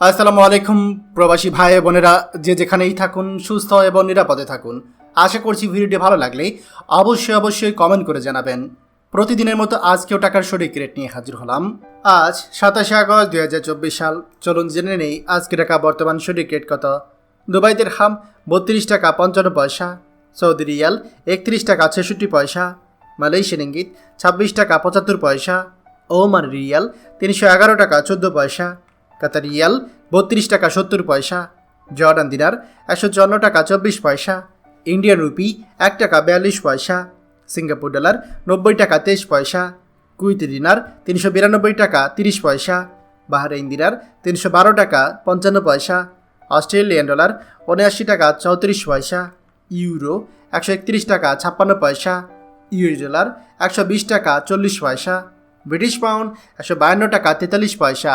আসসালামু আলাইকুম, প্রবাসী ভাই বোনেরা। যে যেখানেই থাকুন, সুস্থ এবং নিরাপদে থাকুন। আশা করছি ভিডিওটি ভালো লাগলে অবশ্যই অবশ্যই কমেন্ট করে জানাবেন। প্রতিদিনের মতো আজকেও টাকার সঠিক রেট নিয়ে হাজির হলাম। আজ সাতাশে আগস্ট দুই হাজার চব্বিশ সাল। চলুন জেনে নেই আজকে টাকা বর্তমান সঠিক রেট কত। দুবাইদের হাম বত্রিশ টাকা পঞ্চান্ন পয়সা, সৌদি রিয়াল একত্রিশ টাকা ছেষট্টি পয়সা, মালয়েশিয়ান ইঙ্গিত ছাব্বিশ টাকা পঁচাত্তর পয়সা, ওমান রিয়াল তিনশো এগারো টাকা চোদ্দ পয়সা কাতার রিয়াল, বত্রিশ টাকা সত্তর পয়সা। জর্ডান দিনার একশো চুয়ান্ন টাকা চব্বিশ পয়সা। ইন্ডিয়ান রুপি এক টাকা বিয়াল্লিশ পয়সা। সিঙ্গাপুর ডলার নব্বই টাকা তেইশ পয়সা। কুইত দিনার তিনশো বিরানব্বই টাকা তিরিশ পয়সা। বাহারাইন দিনার তিনশো বারো টাকা পঞ্চান্ন পয়সা। অস্ট্রেলিয়ান ডলার উনআশি টাকা চৌত্রিশ পয়সা। ইউরো একশো একত্রিশ টাকা ছাপ্পান্ন পয়সা। ইউরো ডলার একশো বিশ টাকা চল্লিশ পয়সা। ব্রিটিশ পাউন্ড একশো বায়ান্ন টাকা তেতাল্লিশ পয়সা।